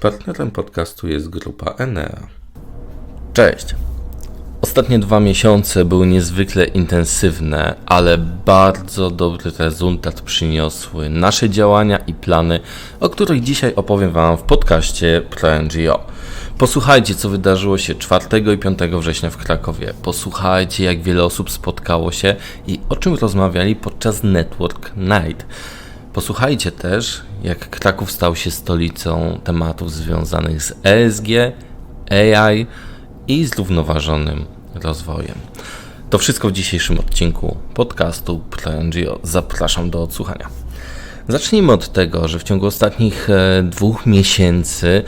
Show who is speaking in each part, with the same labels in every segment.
Speaker 1: Partnerem podcastu jest grupa Enea. Cześć. Ostatnie dwa miesiące były niezwykle intensywne, ale bardzo dobry rezultat przyniosły nasze działania i plany, o których dzisiaj opowiem Wam w podcaście ProNGO. Posłuchajcie, co wydarzyło się 4 i 5 września w Krakowie. Posłuchajcie, jak wiele osób spotkało się i o czym rozmawiali podczas Network Night. Posłuchajcie też, jak Kraków stał się stolicą tematów związanych z ESG, AI i zrównoważonym rozwojem. To wszystko w dzisiejszym odcinku podcastu ProNGO. Zapraszam do odsłuchania. Zacznijmy od tego, że w ciągu ostatnich e, dwóch miesięcy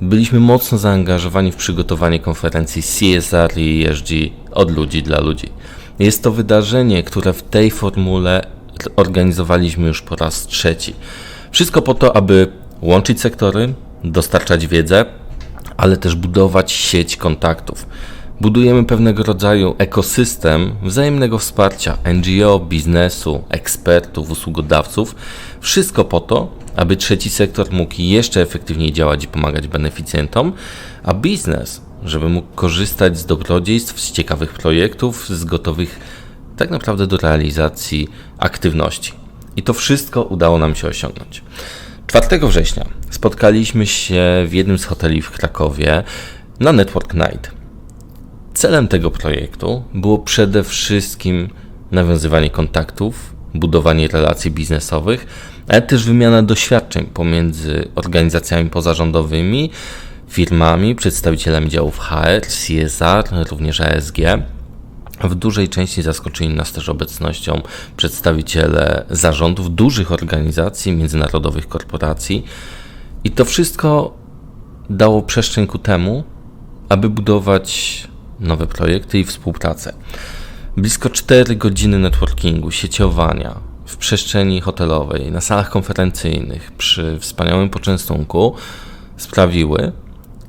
Speaker 1: byliśmy mocno zaangażowani w przygotowanie konferencji CSR i ESG od ludzi dla ludzi. Jest to wydarzenie, które w tej formule organizowaliśmy już po raz trzeci. Wszystko po to, aby łączyć sektory, dostarczać wiedzę, ale też budować sieć kontaktów. Budujemy pewnego rodzaju ekosystem wzajemnego wsparcia NGO, biznesu, ekspertów, usługodawców. Wszystko po to, aby trzeci sektor mógł jeszcze efektywniej działać i pomagać beneficjentom, a biznes, żeby mógł korzystać z dobrodziejstw, z ciekawych projektów, z gotowych tak naprawdę do realizacji aktywności. I to wszystko udało nam się osiągnąć. 4 września spotkaliśmy się w jednym z hoteli w Krakowie na Network Night. Celem tego projektu było przede wszystkim nawiązywanie kontaktów, budowanie relacji biznesowych, ale też wymiana doświadczeń pomiędzy organizacjami pozarządowymi, firmami, przedstawicielami działów HR, CSR, również ASG. W dużej części zaskoczyli nas też obecnością przedstawiciele zarządów dużych organizacji, międzynarodowych korporacji. I to wszystko dało przestrzeń ku temu, aby budować nowe projekty i współpracę. Blisko 4 godziny networkingu, sieciowania w przestrzeni hotelowej, na salach konferencyjnych, przy wspaniałym poczęstunku sprawiły,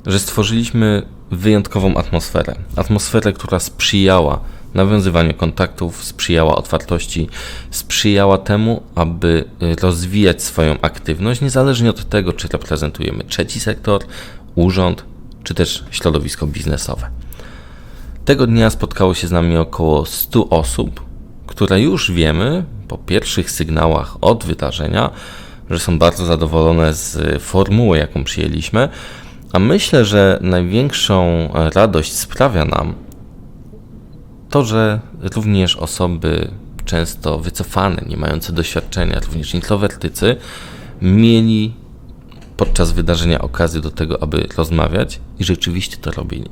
Speaker 1: że stworzyliśmy wyjątkową atmosferę. Atmosferę, która sprzyjała nawiązywaniu kontaktów, sprzyjała otwartości, sprzyjała temu, aby rozwijać swoją aktywność, niezależnie od tego, czy reprezentujemy trzeci sektor, urząd, czy też środowisko biznesowe. Tego dnia spotkało się z nami około 100 osób, które już wiemy po pierwszych sygnałach od wydarzenia, że są bardzo zadowolone z formuły, jaką przyjęliśmy, a myślę, że największą radość sprawia nam to, że również osoby często wycofane, nie mające doświadczenia, również introwertycy, mieli podczas wydarzenia okazję do tego, aby rozmawiać i rzeczywiście to robili.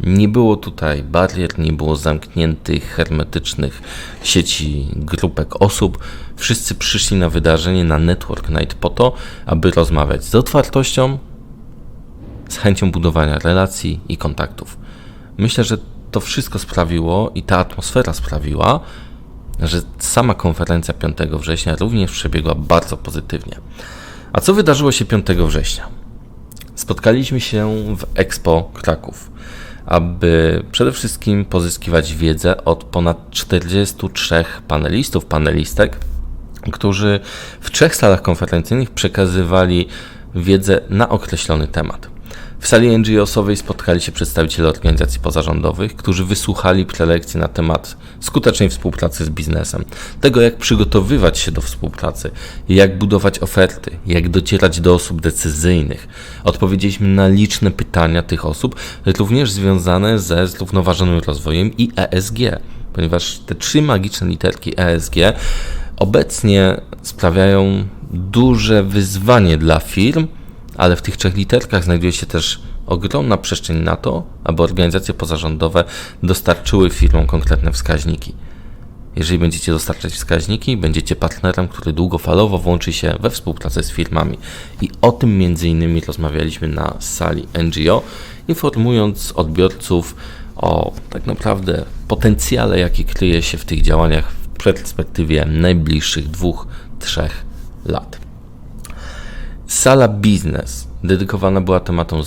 Speaker 1: Nie było tutaj barier, nie było zamkniętych, hermetycznych sieci grupek osób. Wszyscy przyszli na wydarzenie, na Network Night po to, aby rozmawiać z otwartością, z chęcią budowania relacji i kontaktów. Myślę, że to wszystko sprawiło i ta atmosfera sprawiła, że sama konferencja 5 września również przebiegła bardzo pozytywnie. A co wydarzyło się 5 września? Spotkaliśmy się w Expo Kraków aby przede wszystkim pozyskiwać wiedzę od ponad 43 panelistów, panelistek, którzy w trzech salach konferencyjnych przekazywali wiedzę na określony temat. W sali NGO-sowej spotkali się przedstawiciele organizacji pozarządowych, którzy wysłuchali prelekcji na temat skutecznej współpracy z biznesem, tego jak przygotowywać się do współpracy, jak budować oferty, jak docierać do osób decyzyjnych. Odpowiedzieliśmy na liczne pytania tych osób, również związane ze zrównoważonym rozwojem i ESG, ponieważ te trzy magiczne literki ESG obecnie sprawiają duże wyzwanie dla firm, ale w tych trzech literkach znajduje się też ogromna przestrzeń na to, aby organizacje pozarządowe dostarczyły firmom konkretne wskaźniki. Jeżeli będziecie dostarczać wskaźniki, będziecie partnerem, który długofalowo włączy się we współpracę z firmami. I o tym między innymi rozmawialiśmy na sali NGO, informując odbiorców o tak naprawdę potencjale, jaki kryje się w tych działaniach w perspektywie najbliższych dwóch, trzech lat. Sala biznes dedykowana była tematom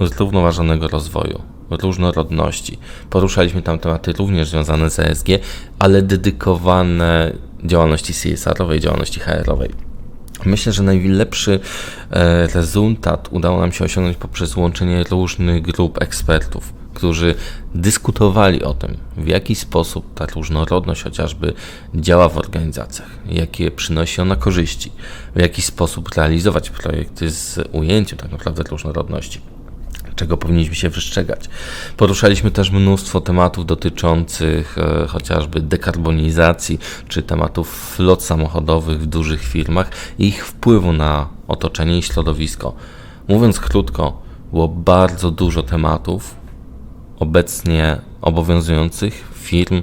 Speaker 1: zrównoważonego rozwoju, różnorodności. Poruszaliśmy tam tematy również związane z ESG, ale dedykowane działalności CSR-owej, działalności HR-owej. Myślę, że najlepszy e, rezultat udało nam się osiągnąć poprzez łączenie różnych grup ekspertów, którzy dyskutowali o tym, w jaki sposób ta różnorodność chociażby działa w organizacjach, jakie przynosi ona korzyści, w jaki sposób realizować projekty z ujęciem tak naprawdę różnorodności czego powinniśmy się wystrzegać. Poruszaliśmy też mnóstwo tematów dotyczących e, chociażby dekarbonizacji, czy tematów flot samochodowych w dużych firmach i ich wpływu na otoczenie i środowisko. Mówiąc krótko, było bardzo dużo tematów obecnie obowiązujących firm,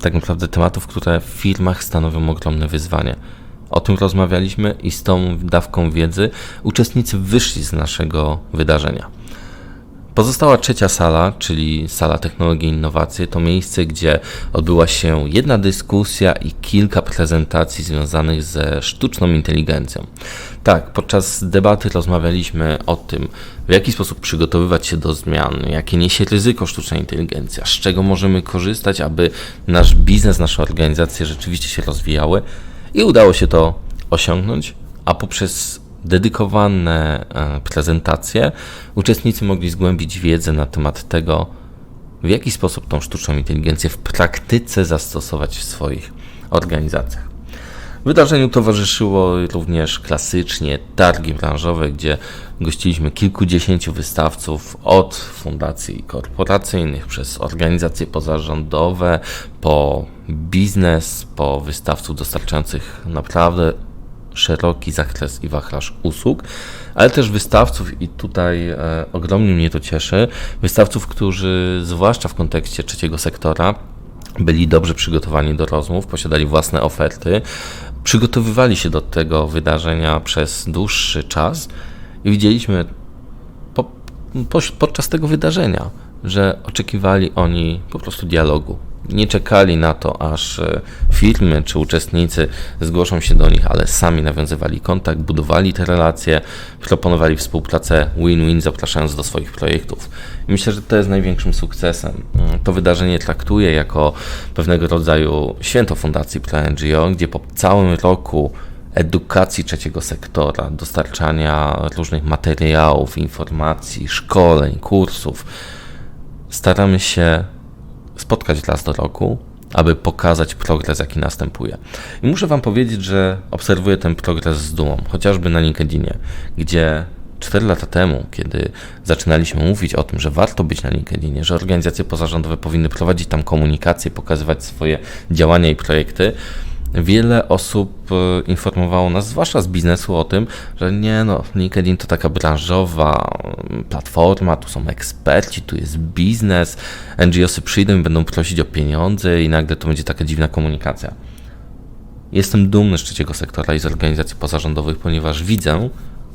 Speaker 1: tak naprawdę tematów, które w firmach stanowią ogromne wyzwanie. O tym rozmawialiśmy i z tą dawką wiedzy uczestnicy wyszli z naszego wydarzenia. Pozostała trzecia sala, czyli sala technologii i innowacje, to miejsce, gdzie odbyła się jedna dyskusja i kilka prezentacji związanych ze sztuczną inteligencją. Tak, podczas debaty rozmawialiśmy o tym, w jaki sposób przygotowywać się do zmian, jakie niesie ryzyko sztuczna inteligencja, z czego możemy korzystać, aby nasz biznes, nasze organizacje rzeczywiście się rozwijały i udało się to osiągnąć, a poprzez dedykowane e, prezentacje uczestnicy mogli zgłębić wiedzę na temat tego, w jaki sposób tą sztuczną inteligencję w praktyce zastosować w swoich organizacjach. Wydarzeniu towarzyszyło również klasycznie targi branżowe, gdzie gościliśmy kilkudziesięciu wystawców od fundacji korporacyjnych, przez organizacje pozarządowe, po biznes, po wystawców dostarczających naprawdę szeroki zakres i wachlarz usług, ale też wystawców, i tutaj e, ogromnie mnie to cieszy, wystawców, którzy zwłaszcza w kontekście trzeciego sektora byli dobrze przygotowani do rozmów, posiadali własne oferty, przygotowywali się do tego wydarzenia przez dłuższy czas i widzieliśmy po, po, podczas tego wydarzenia, że oczekiwali oni po prostu dialogu, nie czekali na to, aż e, firmy czy uczestnicy zgłoszą się do nich, ale sami nawiązywali kontakt, budowali te relacje, proponowali współpracę win-win, zapraszając do swoich projektów. I myślę, że to jest największym sukcesem. Mm, to wydarzenie traktuję jako pewnego rodzaju święto Fundacji ProNGO, gdzie po całym roku edukacji trzeciego sektora, dostarczania różnych materiałów, informacji, szkoleń, kursów, staramy się spotkać raz do roku, aby pokazać progres, jaki następuje. I muszę Wam powiedzieć, że obserwuję ten progres z dumą, chociażby na LinkedInie, gdzie 4 lata temu, kiedy zaczynaliśmy mówić o tym, że warto być na LinkedInie, że organizacje pozarządowe powinny prowadzić tam komunikację, pokazywać swoje działania i projekty, wiele osób e, informowało nas, zwłaszcza z biznesu, o tym, że nie no, LinkedIn to taka branżowa mm, platforma, tu są eksperci, tu jest biznes, NGOsy przyjdą i będą prosić o pieniądze i nagle to będzie taka dziwna komunikacja. Jestem dumny z trzeciego sektora i z organizacji pozarządowych, ponieważ widzę,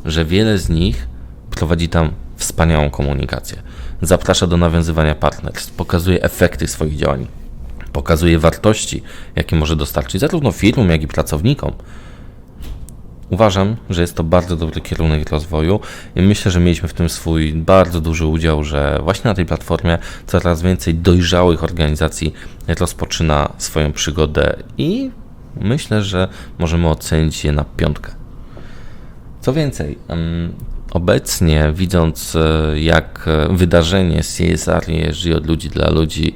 Speaker 1: że wiele z nich prowadzi tam wspaniałą komunikację. Zaprasza do nawiązywania partnerstw, pokazuje efekty swoich działań pokazuje wartości, jakie może dostarczyć zarówno firmom, jak i pracownikom. Uważam, że jest to bardzo dobry kierunek rozwoju i myślę, że mieliśmy w tym swój bardzo duży udział, że właśnie na tej platformie coraz więcej dojrzałych organizacji rozpoczyna swoją przygodę i myślę, że możemy ocenić je na piątkę. Co więcej, obecnie widząc e, jak wydarzenie CSR jeździ od ludzi dla ludzi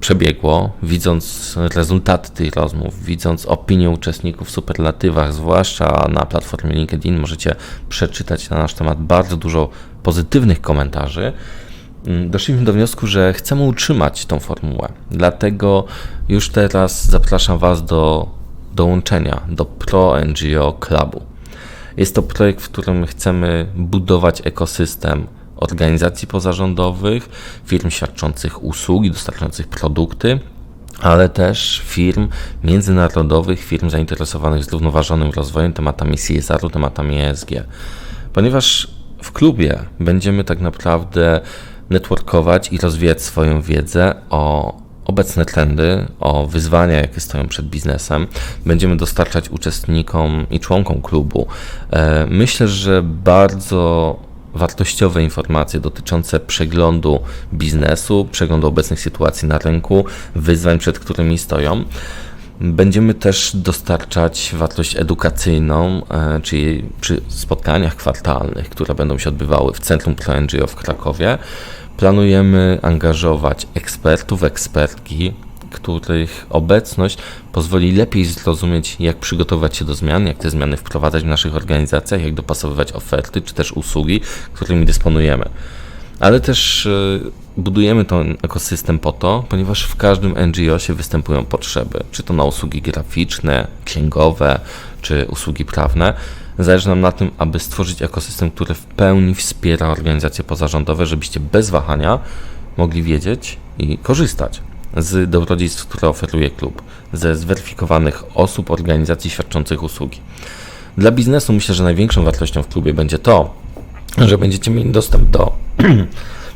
Speaker 1: przebiegło, widząc rezultaty tych rozmów, widząc opinie uczestników w superlatywach, zwłaszcza na platformie LinkedIn, możecie przeczytać na nasz temat bardzo dużo pozytywnych komentarzy. Mm, doszliśmy do wniosku, że chcemy utrzymać tą formułę. Dlatego już teraz zapraszam Was do dołączenia do Pro NGO Clubu. Jest to projekt, w którym chcemy budować ekosystem organizacji pozarządowych, firm świadczących usługi, dostarczających produkty, ale też firm międzynarodowych, firm zainteresowanych zrównoważonym rozwojem, tematami CSR-u, tematami ESG. Ponieważ w klubie będziemy tak naprawdę networkować i rozwijać swoją wiedzę o obecne trendy, o wyzwania, jakie stoją przed biznesem. Będziemy dostarczać uczestnikom i członkom klubu. E, myślę, że bardzo wartościowe informacje dotyczące przeglądu biznesu, przeglądu obecnych sytuacji na rynku, wyzwań, przed którymi stoją. Będziemy też dostarczać wartość edukacyjną, e, czyli przy spotkaniach kwartalnych, które będą się odbywały w Centrum ProNGO w Krakowie. Planujemy angażować ekspertów, ekspertki, których obecność pozwoli lepiej zrozumieć, jak przygotować się do zmian, jak te zmiany wprowadzać w naszych organizacjach, jak dopasowywać oferty czy też usługi, którymi dysponujemy. Ale też e, budujemy ten ekosystem po to, ponieważ w każdym NGO się występują potrzeby, czy to na usługi graficzne, księgowe, czy usługi prawne. Zależy nam na tym, aby stworzyć ekosystem, który w pełni wspiera organizacje pozarządowe, żebyście bez wahania mogli wiedzieć i korzystać z dobrodziejstw, które oferuje klub, ze zweryfikowanych osób, organizacji świadczących usługi. Dla biznesu myślę, że największą wartością w klubie będzie to, że będziecie mieli dostęp do.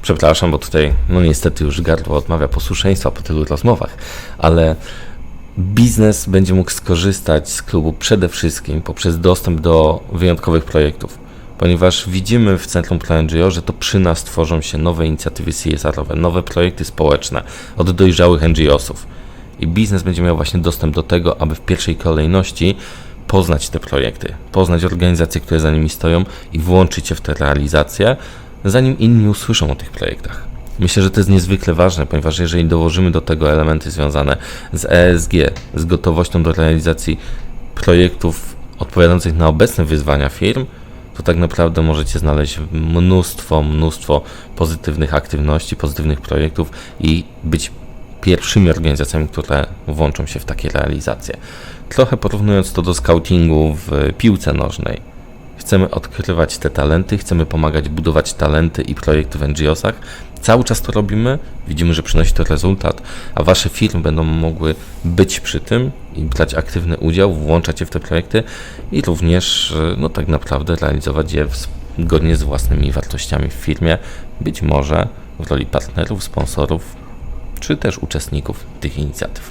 Speaker 1: Przepraszam, bo tutaj, no niestety, już gardło odmawia posłuszeństwa po tylu rozmowach, ale biznes będzie mógł skorzystać z klubu przede wszystkim poprzez dostęp do wyjątkowych projektów, ponieważ widzimy w Centrum ProNGO, że to przy nas tworzą się nowe inicjatywy CSR-owe, nowe projekty społeczne od dojrzałych NGO-sów. I biznes będzie miał właśnie dostęp do tego, aby w pierwszej kolejności poznać te projekty, poznać organizacje, które za nimi stoją i włączyć się w te realizacje, zanim inni usłyszą o tych projektach. Myślę, że to jest niezwykle ważne, ponieważ jeżeli dołożymy do tego elementy związane z ESG, z gotowością do realizacji projektów odpowiadających na obecne wyzwania firm, to tak naprawdę możecie znaleźć mnóstwo, mnóstwo pozytywnych aktywności, pozytywnych projektów i być pierwszymi organizacjami, które włączą się w takie realizacje. Trochę porównując to do scoutingu w piłce nożnej. Chcemy odkrywać te talenty, chcemy pomagać budować talenty i projekty w NGO-sach. Cały czas to robimy, widzimy, że przynosi to rezultat, a wasze firmy będą mogły być przy tym i brać aktywny udział, włączać się w te projekty i również, no tak naprawdę, realizować je zgodnie z własnymi wartościami w firmie, być może w roli partnerów, sponsorów, czy też uczestników tych inicjatyw.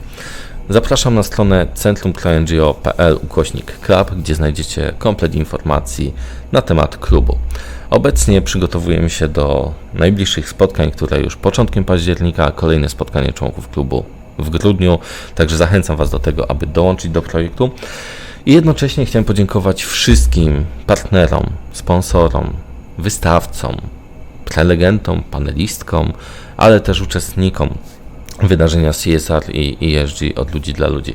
Speaker 1: Zapraszam na stronę centrumklng.pl ukośnik club, gdzie znajdziecie komplet informacji na temat klubu. Obecnie przygotowujemy się do najbliższych spotkań, które już początkiem października, a kolejne spotkanie członków klubu w grudniu, także zachęcam Was do tego, aby dołączyć do projektu. I jednocześnie chciałem podziękować wszystkim partnerom, sponsorom, wystawcom, prelegentom, panelistkom, ale też uczestnikom wydarzenia CSR i ESG od ludzi dla ludzi.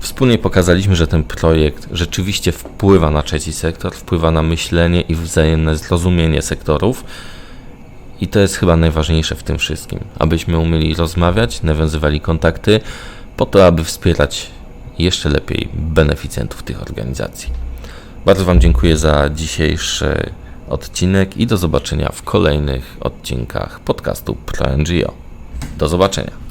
Speaker 1: Wspólnie pokazaliśmy, że ten projekt rzeczywiście wpływa na trzeci sektor, wpływa na myślenie i wzajemne zrozumienie sektorów. I to jest chyba najważniejsze w tym wszystkim, abyśmy umieli rozmawiać, nawiązywali kontakty, po to, aby wspierać jeszcze lepiej beneficjentów tych organizacji. Bardzo Wam dziękuję za dzisiejszy odcinek i do zobaczenia w kolejnych odcinkach podcastu ProNGO. Do zobaczenia.